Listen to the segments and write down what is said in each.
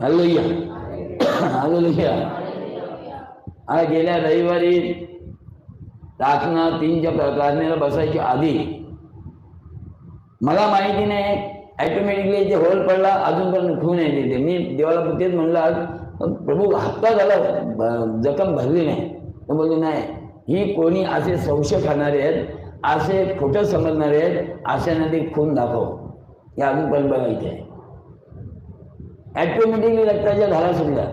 हॅलोया हॅलोया हा गेल्या रविवारी प्रार्थना तीनच्या प्रार्थनेला बसायच्या आधी मला माहिती नाही ॲटोमॅटिकली जे होल पडला अजून पण खून आहे तिथे. मी देवाला तेच म्हणलं आज प्रभू हप्ता झाला जखम भरली नाही. तर बोलू नाही ही कोणी असे संशय खाणारे आहेत असे खोटं समजणारे आहेत अशा ते खून दाखव. हे अजून पण बघायचे आहे. ॲटोमॅटिकली रक्ताच्या धारा सुटल्या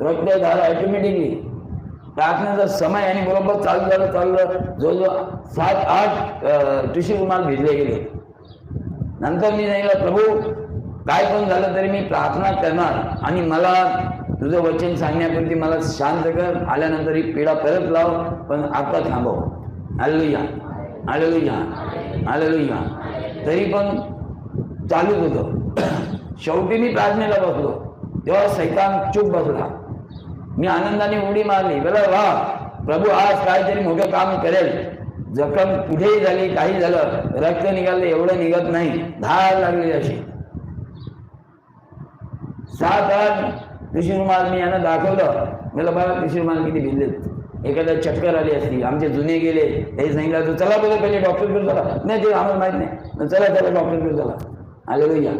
रक्त धारा ॲटोमॅटिकली. टाकण्याचा समय आणि बरोबर चालू झालं चालू झालं जवळजवळ सात आठ टिश्यू रुमाल भिजले गेले. नंतर मी सांगितलं प्रभू काय पण झालं तरी मी प्रार्थना करणार आणि मला तुझं वचन सांगण्यापूर्वी मला शांत कर. आल्यानंतर ही पीडा परत लाव पण आता थांबव. आलेलुया आलेलुया आलेलुया तरी पण चालूच होतं. शेवटी मी प्रार्थनेला बसलो. तेव्हा सैतान चूप बसला. मी आनंदाने उडी मारली. बरं वा प्रभू आज काहीतरी मोठं काम करेल. जखम कुठेही झाली काही झालं रक्त निघालं एवढं निघत नाही. धार लागली अशी. सात आठ रुमाल मी यांना दाखवलं. मला बघा रुमाल किती भिजलेत एखादा चक्कर आली असती. आमचे जुने गेले. हे सांगितलं तर चला बघा पहिले डॉक्टरकडे चला. नाही ते आम्हाला माहीत नाही. चला चला चला डॉक्टरकडे चला. आले या.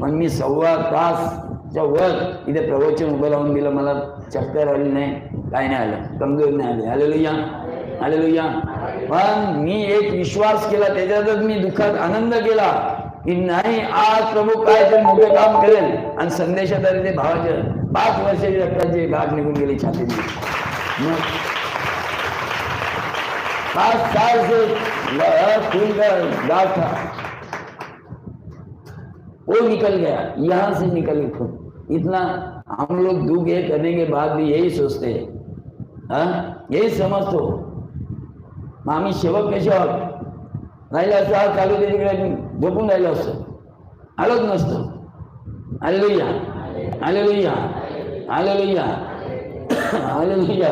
मग मी सव्वा तासच्या वर इथे प्रवचन उभं लावून दिलं मला चक्कर आली नाही काय नाही आलं. कमजोर नाही आली. आलेलो या आलेलो या पण मी एक विश्वास केला त्याच्यातच मी दुःखात आनंद केला की नाही आज प्रभू काय ते मोठं काम करेल. आणि संदेशात आले ते भावाचे पाच वर्षाची रक्ताचे भाग निघून गेली छातीने मग पाँच साल गाठ वो निकल गया, यहाँ से निकल खून इतना हम लोग दुख ये करने के बाद भी यही सोचते हैं। हाँ? यही समजतो मग आम्ही सेवक कसे आहोत राहिलं असं आज चालू ते झोपून असतं आलोच नसतं आलेलुया आलेलुया आलेलुया या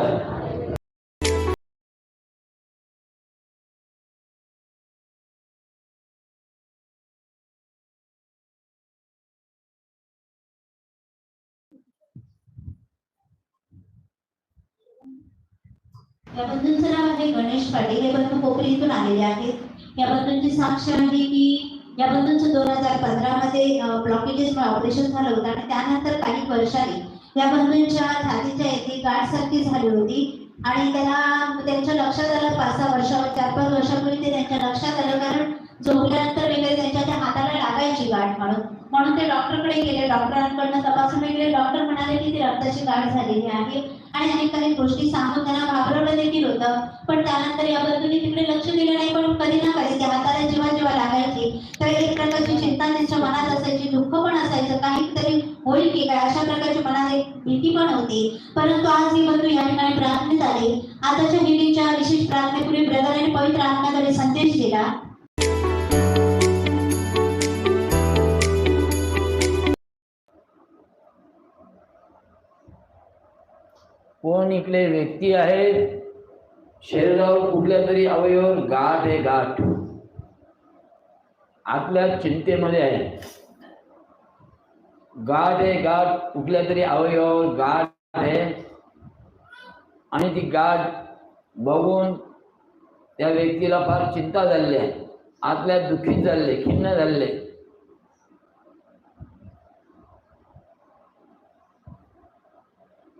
बंधूंचं नाव आहे गणेश पाटील हे बंधू कोपरीतून आलेले आहेत. या बंधूंची साक्ष आहे की या बंधूंचं दोन हजार पंधरा मध्ये ब्लॉकेजेस ऑपरेशन झालं होतं आणि त्यानंतर काही वर्षांनी या बंधूंच्या छातीच्या येथे गाठ सारखी झाली होती. आणि त्याला त्यांच्या लक्षात आलं पाच सहा वर्षा चार पाच वर्षापूर्वी ते त्यांच्या लक्षात आलं कारण झोपल्यानंतर वगैरे त्यांच्या त्या हाताला लागायची गाठ म्हणून. म्हणून ते डॉक्टरकडे गेले. डॉक्टरांकडनं तपासून वगैरे डॉक्टर म्हणाले की ती रक्ताची गाठ झालेली आहे. आणि अनेक अनेक गोष्टी सांगून त्यांना घाबरवलं देखील होतं. पण त्यानंतर याबद्दल तिकडे लक्ष दिलं नाही पण कधी ना कधी त्या हाताला जेव्हा जेव्हा लागायची. तर एक प्रकारची चिंता त्यांच्या मनात असायची दुःख पण असायचं काहीतरी होईल की काय अशा प्रकारची मनात एक भीती पण होती. परंतु आज ही बंधू या ठिकाणी प्रार्थनेत आले. आताच्या हिरीच्या विशेष प्रार्थनेपूर्वी ब्रदरांनी पवित्र आत्म्याकडे संदेश दिला. कोण इकडे व्यक्ती आहेत शरीरावर कुठल्या तरी अवयवावर गाठ आहे गाठ. आपल्या चिंतेमध्ये आहे. गाठ आहे गाठ. कुठल्या तरी अवयवावर गाठ आहे. आणि ती गाठ बघून त्या व्यक्तीला फार चिंता झाली आहे. आतल्या दुःखी झाले खिन्न झाले.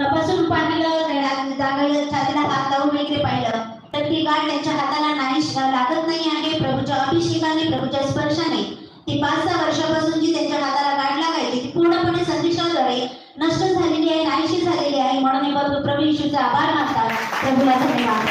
तपासून पाहिलं जागेला छातीला हात लावून वगैरे पाहिलं. तर ती गाठ त्यांच्या हाताला नाही लागत नाही आहे प्रभूच्या अभिषेकाने प्रभूच्या स्पर्शाने ती पाच सहा वर्षापासून जी त्यांच्या हाताला गाठ लागायची ती पूर्णपणे संदेशाद्वारे नष्ट झालेली आहे नाहीशी झालेली आहे. म्हणून हे बंधू प्रभू येशूचा आभार मानतात. प्रभूला धन्यवाद.